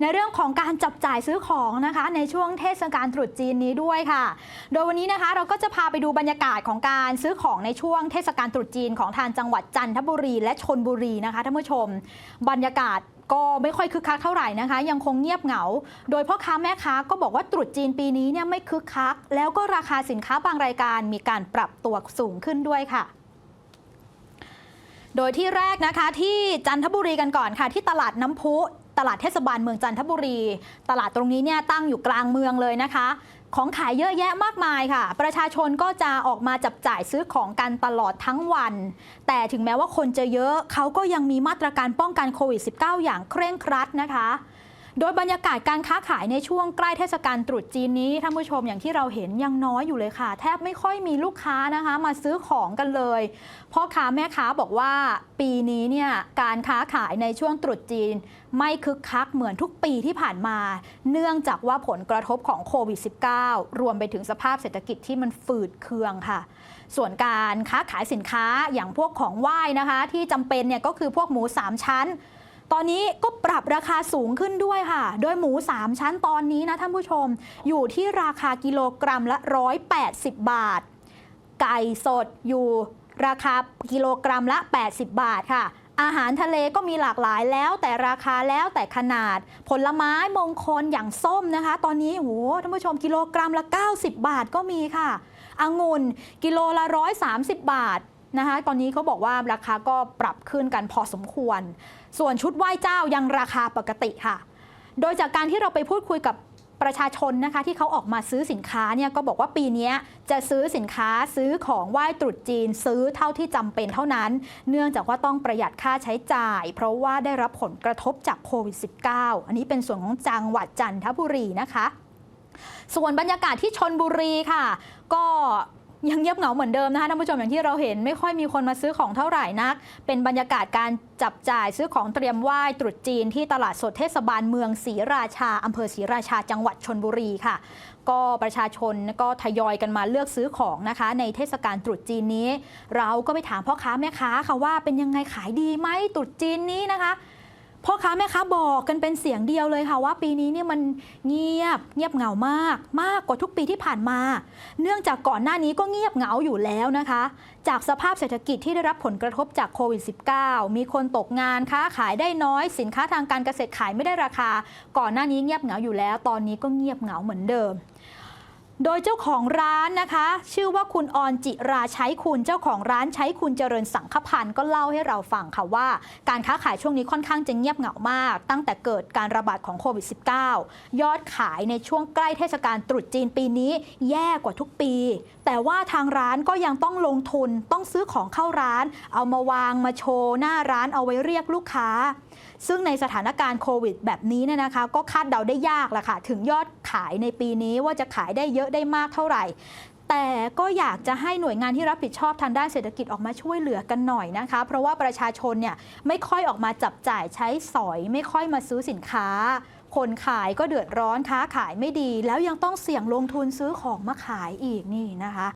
ในเรื่องของการจับจ่ายซื้อของนะคะในช่วงเทศกาลตรุษจีนนี้ด้วยค่ะ โดยวันนี้นะคะเราก็จะพาไปดูบรรยากาศของการซื้อของในช่วงเทศกาลตรุษจีนของทางจังหวัดจันทบุรี และชนบุรีนะคะท่านผู้ชม บรรยากาศก็ไม่ค่อยคึกคักเท่าไหร่นะคะ ยังคงเงียบเหงา โดยพ่อค้าแม่ค้าก็บอกว่าตรุษจีนปีนี้เนี่ยไม่คึกคัก แล้วก็ราคาสินค้าบางรายการมีการปรับตัวสูงขึ้นด้วยค่ะโดยที่แรกนะคะที่จันทบุรีกันก่อนค่ะ ที่ตลาดน้ำพุ ตลาดเทศบาลเมืองจันทบุรี ตลาดตรงนี้เนี่ยตั้งอยู่กลางเมืองเลยนะคะ ของขายเยอะแยะมากมายค่ะ ประชาชนก็จะออกมาจับจ่ายซื้อของกันตลอดทั้งวัน แต่ถึงแม้ว่าคนจะเยอะเขาก็ยังมีมาตรการป้องกันโควิด -19 อย่างเคร่งครัดนะคะ โดยบรรยากาศการค้าขายในช่วงใกล้เทศกาลตรุษจีนนี้ท่านผู้ชมอย่างที่เราเห็นยังน้อยอยู่เลยค่ะ แทบไม่ค่อยมีลูกค้านะคะ มาซื้อของกันเลยพ่อค้าแม่ค้าบอกว่าปีนี้เนี่ยการค้าขายในช่วงตรุษจีน ไม่คึกคักเหมือนทุกปีที่ผ่านมา เนื่องจากว่าผลกระทบของโควิด -19 รวมไปถึงสภาพเศรษฐกิจที่มันฝืดเคืองค่ะ ส่วนการค้าขายสินค้าอย่างพวกของไหว้นะคะ ที่จำเป็นเนี่ยก็คือพวกหมู 3 ชั้น ตอนนี้ก็ปรับราคาสูงขึ้นด้วยค่ะ โดยหมู 3 ชั้นตอนนี้นะท่านผู้ชม อยู่ที่ราคากิโลกรัมละ 180 บาท ไก่สดอยู่ราคากิโลกรัมละ 80 บาทค่ะ อาหารทะเลก็มีหลากหลายแล้วแต่ราคาแล้วแต่ขนาด ผลไม้มงคลอย่างส้มนะคะ ตอนนี้โหท่านผู้ชมกิโลกรัมละ 90 บาทก็มีค่ะ องุ่นกิโลละ 130 บาท นะคะตอนนี้เขาบอกว่าราคาก็ปรับขึ้นกันพอสมควร ส่วนชุดไหว้เจ้ายังราคาปกติค่ะ โดยจากการที่เราไปพูดคุยกับประชาชนนะคะที่เขาออกมาซื้อสินค้าเนี่ยก็บอกว่าปีนี้จะซื้อสินค้าซื้อของไหว้ตรุษจีนซื้อเท่าที่จำเป็นเท่านั้น เนื่องจากว่าต้องประหยัดค่าใช้จ่าย เพราะว่าได้รับผลกระทบจากโควิด -19 อันนี้เป็นส่วนของจังหวัดจันทบุรีนะคะ ส่วนบรรยากาศที่ชนบุรีค่ะ ก็ ยังเงียบเหงาเหมือนเดิมนะคะท่านผู้ชมอย่างที่เราเห็นไม่ค่อยมีคนมาซื้อของเท่าไหร่นัก เป็นบรรยากาศการจับจ่ายซื้อของเตรียมไหว้ตรุษจีนที่ตลาดสดเทศบาลเมืองศรีราชาอำเภอศรีราชาจังหวัดชนบุรีค่ะ ก็ประชาชนก็ทยอยกันมาเลือกซื้อของนะคะ ในเทศกาลตรุษจีนนี้ เราก็ไปถามพ่อค้าแม่ค้าค่ะว่าเป็นยังไงขายดีไหมตรุษจีนนี้นะคะ พ่อค้าแม่ค้าบอกกันเป็นเสียงเดียวเลยค่ะว่าปีนี้เนี่ยมันเงียบเงียบเหงามาก มากกว่าทุกปีที่ผ่านมา เนื่องจากก่อนหน้านี้ก็เงียบเหงาอยู่แล้วนะคะ จากสภาพเศรษฐกิจที่ได้รับผลกระทบจากโควิด -19 มีคนตกงานค้าขายได้น้อย สินค้าทางการเกษตรขายไม่ได้ราคา ก่อนหน้านี้เงียบเหงาอยู่แล้ว ตอนนี้ก็เงียบเหงาเหมือนเดิม โดยเจ้าของร้านนะคะ ชื่อว่าคุณออนจิราใช้คุณเจ้าของร้านใช้คุณเจริญสังขพันธ์ก็เล่าให้เราฟังค่ะว่า การค้าขายช่วงนี้ค่อนข้างจะเงียบเหงามาก ตั้งแต่เกิดการระบาดของโควิด -19 ยอดขายในช่วงใกล้เทศกาลตรุษจีนปีนี้แย่กว่าทุกปี แต่ว่าทางร้านก็ยังต้องลงทุนต้องซื้อของเข้าร้าน เอามาวางมาโชว์หน้าร้านเอาไว้เรียกลูกค้า ซึ่งในสถานการณ์โควิด แบบนี้เนี่ยนะคะ ก็คาดเดาได้ยากแหละค่ะถึงยอดขายในปีนี้ว่าจะขายได้เยอะได้มากเท่าไหร่ แต่ก็อยากจะให้หน่วยงานที่รับผิดชอบทางด้านเศรษฐกิจออกมาช่วยเหลือกันหน่อยนะคะ เพราะว่าประชาชนเนี่ยไม่ค่อยออกมาจับจ่ายใช้สอย ไม่ค่อยมาซื้อสินค้า คนขายก็เดือดร้อนค้าขายไม่ดี แล้วยังต้องเสี่ยงลงทุนซื้อของมาขายอีกนี่นะคะ